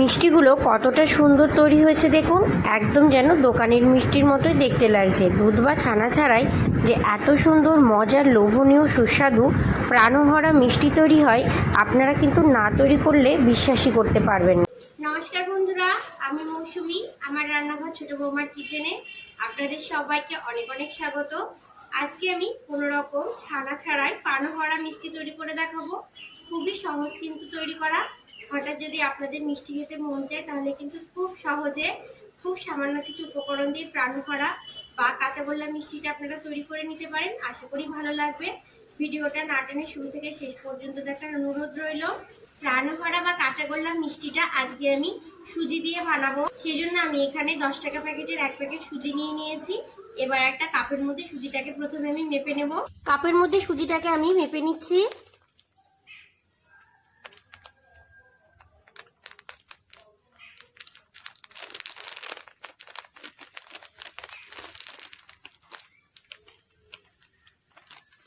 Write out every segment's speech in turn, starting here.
মিষ্টিগুলো কতটা সুন্দর তৈরি হয়েছে দেখুন। একদম যেন দোকানের মিষ্টির মতোই দেখতে লাগছে। দুধ বা ছানা ছাড়াই যে এত সুন্দর, মজার, লোভনীয়, সুস্বাদু প্রাণভরা মিষ্টি তৈরি হয়, আপনারা কিন্তু না তৈরি করলে বিশ্বাসই করতে পারবেন না। নমস্কার বন্ধুরা, আমি মৌসুমি, আমার রান্নাঘর ছোট বৌমার কিচেনে। আপনাদের সবাইকে অনেক অনেক স্বাগত। আজকে আমি কোনো রকম ছানা ছাড়াই পানো ভরা মিষ্টি তৈরি করে দেখাবো। খুবই সহজ কিন্তু তৈরি করা। হঠাৎ যদি আপনাদের মিষ্টি খেতে মন চায়, তাহলে কিন্তু খুব সহজে খুব সামান্য কিছু উপকরণ দিয়ে প্রাণ ভরা বা কাঁচাগোল্লা মিষ্টিটা আপনারা তৈরি করে নিতে পারেন। আশা করি ভালো লাগবে। ভিডিওটা না টেনে শুরু থেকে শেষ পর্যন্ত দেখার অনুরোধ রইল। রান্নাভরা বা কাঁচাগোল্লা মিষ্টিটা আজকে আমি সুজি দিয়ে বানাবো। সেই জন্য আমি এখানে দশ টাকা প্যাকেটের এক প্যাকেট সুজি নিয়ে নিয়েছি। এবার একটা কাপের মধ্যে সুজিটাকে প্রথমে আমি মেপে নেব। কাপের মধ্যে সুজিটাকে আমি মেপে নিচ্ছি।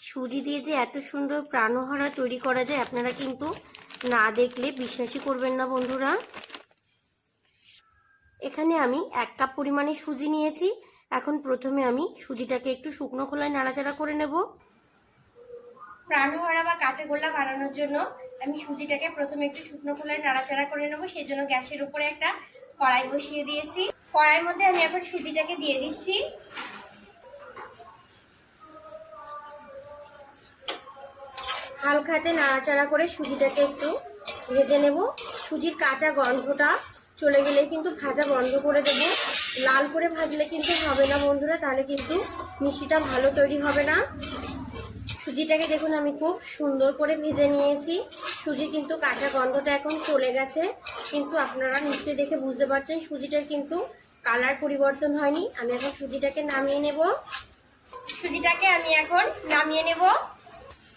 সুজি দিয়ে যে এত সুন্দর প্রাণহারা তৈরি করা যায়, আপনারা কিন্তু না দেখলে বিশ্বাসই করবেন না বন্ধুরা। এখানে আমি এক কাপ পরিমাণে সুজি নিয়েছি। এখন প্রথমে আমি সুজিটাকে একটু শুকনো খোলায় নাড়াচাড়া করে নেব। প্রাণভরা বা কাঁচা গোল্লা বানানোর জন্য আমি সুজিটাকে প্রথমে একটু শুকনো খোলায় নাড়াচাড়া করে নেব। সেই জন্য গ্যাসের উপরে একটা কড়াই বসিয়ে দিয়েছি। কড়াইয়ের মধ্যে আমি এখন সুজিটাকে দিয়ে দিচ্ছি। হালকাতে নাড়াচাড়া করে সুজিটাকে একটু ভেজে নেব। সুজির কাঁচা গন্ধটা চলে গেলে কিন্তু ভাজা বন্ধ করে দেবো। লাল করে ভাজলে কিন্তু হবে না বন্ধুরা, তাহলে কিন্তু মিষ্টিটা ভালো তৈরি হবে না। সুজিটাকে দেখুন আমি খুব সুন্দর করে ভেজে নিয়েছি। সুজি কিন্তু কাঁচা গন্ধটা এখন চলে গেছে। কিন্তু আপনারা নিশ্চয়ই দেখে বুঝতে পারছেন, সুজিটার কিন্তু কালার পরিবর্তন হয়নি। আমি এখন সুজিটাকে নামিয়ে নেব। সুজিটাকে আমি এখন নামিয়ে নেব।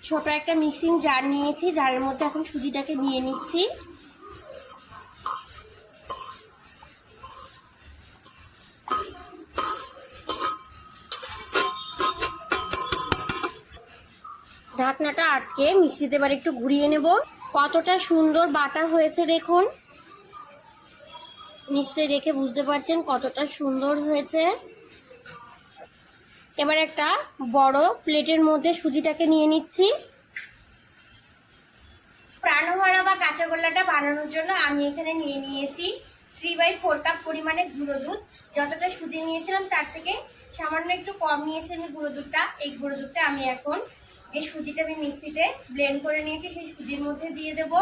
ছোট একটা মিক্সিং জার নিয়েছি, জারের মধ্যে এখন সুজিটাকে দিয়ে নিচ্ছি। ঢাকনাটা আটকে মিক্সিতে এবার একটু ঘুরিয়ে নেব। কতটা সুন্দর বাটা হয়েছে দেখুন। নিশ্চয়ই দেখে বুঝতে পারছেন কতটা সুন্দর হয়েছে। এবার একটা বড় প্লেটের মধ্যে সুজিটাকে নিয়ে নিচ্ছি। প্রাণভরা বা কাঁচা গোল্লাটা বানানোর জন্য আমি এখানে নিয়ে নিয়েছি থ্রি বাই ফোর কাপ পরিমাণে গুঁড়ো দুধ। যতটা সুজি নিয়েছিলাম তার থেকে সামান্য একটু কম নিয়েছি আমি গুঁড়ো দুধটা। এই গুঁড়ো দুধটা আমি এখন যে সুজিটা আমি মিক্সিতে ব্লেন্ড করে নিয়েছি, সেই সুজির মধ্যে দিয়ে দেব।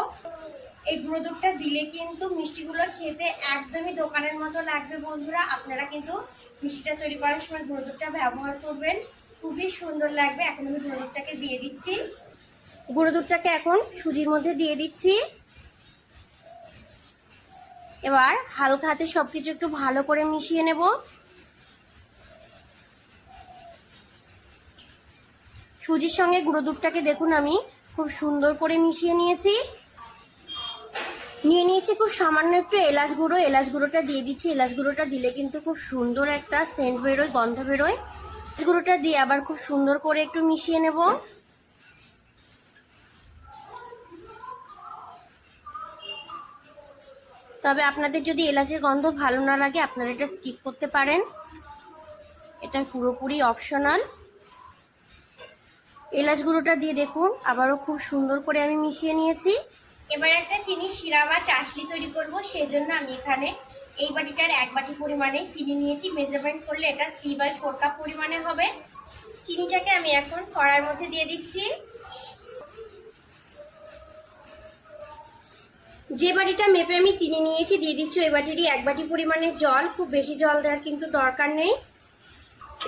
এই গুঁড়ো দুধটা দিলে কিন্তু মিষ্টিগুলো খেতে একদমই দোকানের মতো লাগবে বন্ধুরা। আপনারা কিন্তু মিষ্টিটা তৈরি করার সময় গুঁড়ো দুধটা ব্যবহার করবেন। খুবই সুন্দর লাগবে। এখন আমি গুঁড়ো দুধটাকে দিয়ে দিচ্ছি। গুঁড়ো দুধটাকে এখন সুজির মধ্যে দিয়ে দিচ্ছি। এবার হালকা হাতে সবকিছু একটু ভালো করে মিশিয়ে নেব। সুজির সঙ্গে গুঁড়ো দুধটাকে দেখুন আমি খুব সুন্দর করে মিশিয়ে নিয়েছি। নিয়ে নিয়েছি খুব সামান্য একটু এলাচ গুঁড়ো। এলাচ গুঁড়োটা দিয়ে দিচ্ছি। এলাচ গুঁড়োটা দিলে কিন্তু খুব সুন্দর একটা সেন্ট বেরোয়, গন্ধ বেরোয়। এলাচ গুঁড়োটা দিয়ে আবার খুব সুন্দর করে একটু মিশিয়ে নেব। তবে আপনাদের যদি এলাচের গন্ধ ভালো না লাগে, আপনারা এটা স্কিপ করতে পারেন। এটা পুরোপুরি অপশনাল এলাচ গুঁড়োটা দিয়ে দেখুন, আবারও খুব সুন্দর করে আমি মিশিয়ে নিয়েছি। এবার একটা চিনি শিরা বা চাশলি তৈরি করব সেই জন্য আমি এখানে এই বাটিটার এক বাটি পরিমাণে চিনি নিয়েছি। মেজারমেন্ট করলে এটা থ্রি বাই ফোর কাপ পরিমাণে হবে। চিনিটাকে আমি এখন কড়ার মধ্যে দিয়ে দিচ্ছি। যে বাটিটা মেপে আমি চিনি নিয়েছি, দিয়ে দিচ্ছি ওই বাটিরই এক বাটি পরিমাণে জল। খুব বেশি জল দেওয়ার কিন্তু দরকার নেই।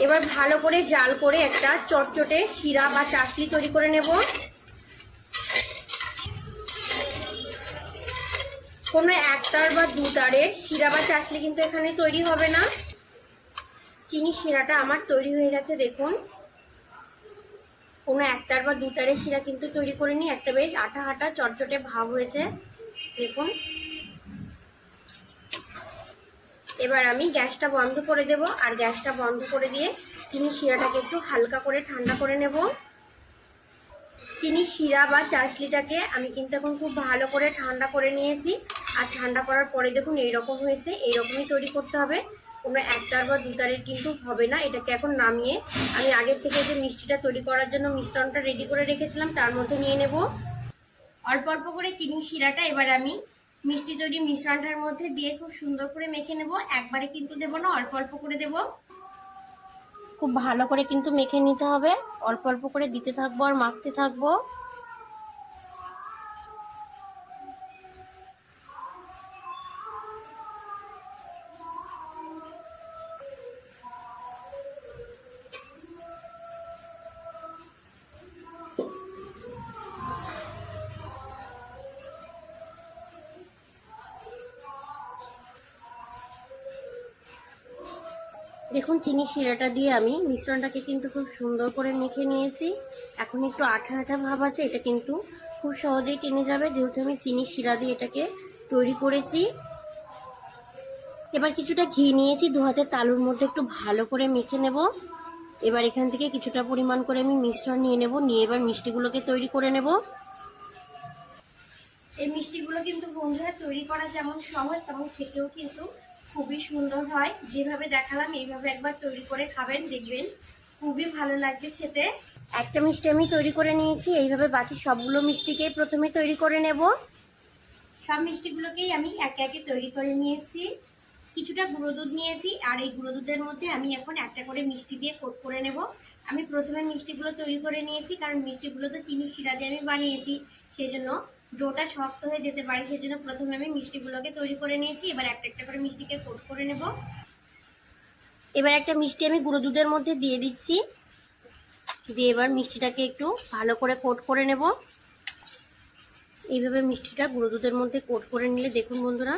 এবার ভালো করে জাল করে একটা চটচটে শিরা বা চাশলি তৈরি করে নেব। কোনো একটার বা দুটারের শিরা বা চাশলি কিন্তু এখানে তৈরি হবে না। চিনি শিরাটা আমার তৈরি হয়ে গেছে, দেখুন। কোনো একটার বা দুটারের শিরা কিন্তু তৈরি করিনি একটা বেশ আঠা আঠা চটচটে ভাব হয়েছে, দেখুন। এবার আমি গ্যাসটা বন্ধ করে দেব। আর গ্যাসটা বন্ধ করে দিয়ে চিনি শিরাটাকে একটু হালকা করে ঠান্ডা করে নেব। চিনি শিরা বা চাশলিটাকে আমি কিন্তু এখন খুব ভালো করে ঠান্ডা করে নিয়েছি। আর ঠান্ডা করার পরে দেখুন এইরকম হয়েছে, এইরকমই তৈরি করতে হবে। কোনো একটার বা দুটারের কিন্তু হবে না, এটাকে এখন নামিয়ে আমি আগের থেকে যে মিষ্টিটা তৈরি করার জন্য মিশ্রণটা রেডি করে রেখেছিলাম, তার মধ্যে নিয়ে নেব। অল্প অল্প করে চিনি শিরাটা এবার আমি মিষ্টি তৈরি মিশ্রণটার মধ্যে দিয়ে খুব সুন্দর করে মেখে নেব। একবারে কিন্তু দেব না, অল্প অল্প করে দেব। খুব ভালো করে কিন্তু মেখে নিতে হবে। অল্প অল্প করে দিতে থাকব আর মাখতে থাকব। দেখুন, চিনি শিরাটা দিয়ে আমি মিশ্রণটাকে কিন্তু খুব সুন্দর করে মেখে নিয়েছি। এখন একটু আঠা আঠা ভাব আছে, এটা কিন্তু খুব সহজেই টেনে যাবে। যেহেতু আমি চিনি শিরা দিয়ে এটাকে তৈরি করেছি। এবার কিছুটা ঘি নিয়েছি, দু হাতের তালুর মধ্যে একটু ভালো করে মেখে নেব। এবার এখান থেকে কিছুটা পরিমাণ করে আমি মিশ্রণ নিয়ে নেব, নিয়ে এবার মিষ্টিগুলোকে তৈরি করে নেব। এই মিষ্টিগুলো কিন্তু বন্ধুরা তৈরি করা যেমন সহজ, তেমন খেতেও কিন্তু খুবই সুন্দর হয়। যেভাবে দেখালাম, এইভাবে একবার তৈরি করে খাবেন, দেখবেন খুবই ভালো লাগবে খেতে। একটা মিষ্টি আমি তৈরি করে নিয়েছি, এইভাবে বাকি সবগুলো মিষ্টিকেই প্রথমে তৈরি করে নেব। সব মিষ্টিগুলোকেই আমি একে একে তৈরি করে নিয়েছি। কিছুটা গুঁড়ো দুধ নিয়েছি, আর এই গুঁড়ো দুধের মধ্যে আমি এখন একটা করে মিষ্টি দিয়ে কোট করে নেব। আমি প্রথমে মিষ্টিগুলো তৈরি করে নিয়েছি, কারণ মিষ্টিগুলো তো চিনি শিরা দিয়ে আমি বানিয়েছি, সেই জন্য ডোটা শক্ত হয়ে যেতে পারে, সেই জন্য প্রথমে আমি মিষ্টিগুলোকে তৈরি করে নিয়েছি। এবার একটা একটা করে মিষ্টিকে কোট করে নেব। এবার একটা মিষ্টি আমি গুঁড়ো দুধের মধ্যে দিয়ে দিচ্ছি। দিয়ে এবার মিষ্টিটাকে একটু ভালো করে কোট করে নেব। এইভাবে মিষ্টিটা গুঁড়ো দুধের মধ্যে কোট করে নিলে, দেখুন বন্ধুরা,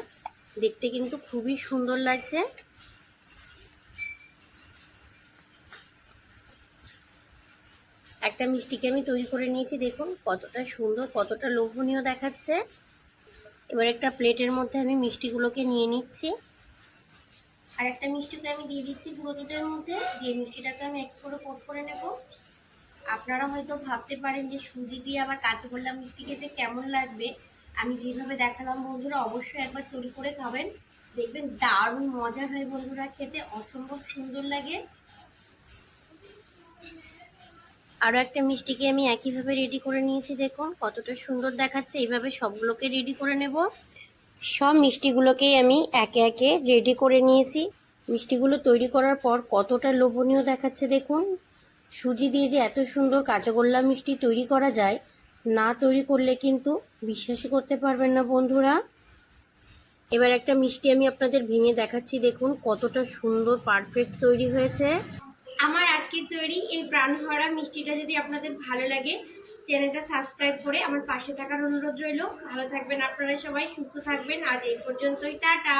দেখতে কিন্তু খুবই সুন্দর লাগছে। একটা মিষ্টিকে আমি তৈরি করে নিয়েছি, দেখুন কতটা সুন্দর, কতটা লোভনীয় দেখাচ্ছে। এবার একটা প্লেটের মধ্যে আমি মিষ্টিগুলোকে নিয়ে নিচ্ছি। আর একটা মিষ্টিকে আমি দিয়ে দিচ্ছি গুঁড়ো দুধের মধ্যে, দিয়ে মিষ্টিটাকে আমি এক করে কোট করে নেব। আপনারা হয়তো ভাবতে পারেন যে সুজি দিয়ে আবার কাঁচাগোল্লা মিষ্টি খেতে কেমন লাগবে। আমি যেভাবে দেখালাম বন্ধুরা, অবশ্যই একবার তৈরি করে খাবেন। দেখবেন দারুণ মজা হয় বন্ধুরা, খেতে অসম্ভব সুন্দর লাগে। আরও একটা মিষ্টিকে আমি একইভাবে রেডি করে নিয়েছি, দেখুন। কতটা সুন্দর দেখাচ্ছে। এইভাবে সবগুলোকে রেডি করে নেব। সব মিষ্টিগুলোকেই আমি একে একে রেডি করে নিয়েছি। মিষ্টিগুলো তৈরি করার পর কতটা লোভনীয় দেখাচ্ছে, দেখুন। সুজি দিয়ে যে এত সুন্দর কাঁচাগোল্লা মিষ্টি তৈরি করা যায়, না তৈরি করলে কিন্তু বিশ্বাসই করতে পারবেন না বন্ধুরা। এবার একটা মিষ্টি আমি আপনাদের ভেঙে দেখাচ্ছি, দেখুন কতটা সুন্দর পারফেক্ট তৈরি হয়েছে। আজকের তৈরি এই প্রাণহরা মিষ্টিটা যদি আপনাদের ভালো লাগে, চ্যানেলটা সাবস্ক্রাইব করে আমার পাশে থাকার অনুরোধ রইল। ভালো থাকবেন আপনারা সবাই, সুস্থ থাকবেন। আজ এই পর্যন্তই, টাটা!